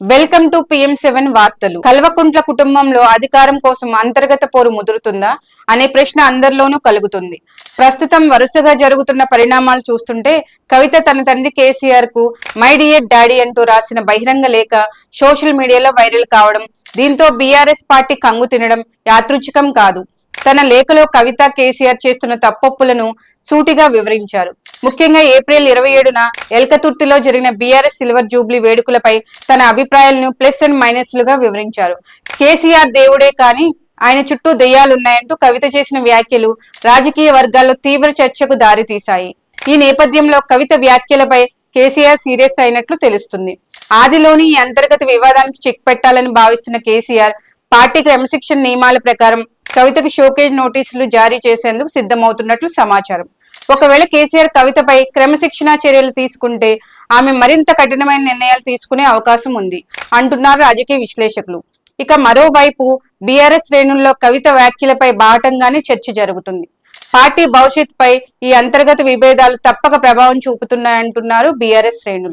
Welcome to PM seven వార్తలు. కల్వకుంట్ల కుటుంబంలో అధికారం కోసం అంతర్గత పోరు ముదురుతుందా అనే ప్రశ్న అందరిలోనూ కలుగుతుంది. ప్రస్తుతం వరుసగా జరుగుతున్న పరిణామాలు చూస్తుంటే కవిత తన తండ్రి కేసీఆర్కు మై డియర్ డాడీ అంటూ రాసిన బహిరంగ లేఖ సోషల్ మీడియాలో వైరల్ కావడం దీంతో బీఆర్ఎస్ పార్టీ కంగు తినడం యాదృచ్ఛికం కాదు. తన లేఖలో కవిత కేసీఆర్ చేస్తున్న తప్పొప్పులను సూటిగా వివరించారు. ముఖ్యంగా ఏప్రిల్ ఇరవై ఏడున ఎల్కతుర్తిలో జరిగిన బీఆర్ఎస్ సిల్వర్ జూబ్లీ వేడుకలపై తన అభిప్రాయాలను ప్లస్ అండ్ మైనస్ లుగా వివరించారు. కేసీఆర్ దేవుడే కానీ ఆయన చుట్టూ దెయ్యాలున్నాయంటూ కవిత చేసిన వ్యాఖ్యలు రాజకీయ వర్గాల్లో తీవ్ర చర్చకు దారితీశాయి. ఈ నేపథ్యంలో కవిత వ్యాఖ్యలపై కేసీఆర్ సీరియస్ అయినట్లు తెలుస్తుంది. ఆదిలోని ఈ అంతర్గత వివాదానికి చెక్ పెట్టాలని భావిస్తున్న కేసీఆర్ పార్టీ క్రమశిక్షణ నియమాల ప్రకారం కవితకు షోకేజ్ నోటీసులు జారీ చేసేందుకు సిద్ధమవుతున్నట్లు సమాచారం. ఒకవేళ కేసీఆర్ కవితపై క్రమశిక్షణా చర్యలు తీసుకుంటే ఆమె మరింత కఠినమైన నిర్ణయాలు తీసుకునే అవకాశం ఉంది అంటున్నారు రాజకీయ విశ్లేషకులు. ఇక మరోవైపు బీఆర్ఎస్ శ్రేణుల్లో కవిత వ్యాఖ్యలపై బాటంగానే చర్చ జరుగుతుంది. పార్టీ భవిష్యత్తుపై ఈ అంతర్గత విభేదాలు తప్పక ప్రభావం చూపుతున్నాయంటున్నారు బీఆర్ఎస్ శ్రేణులు.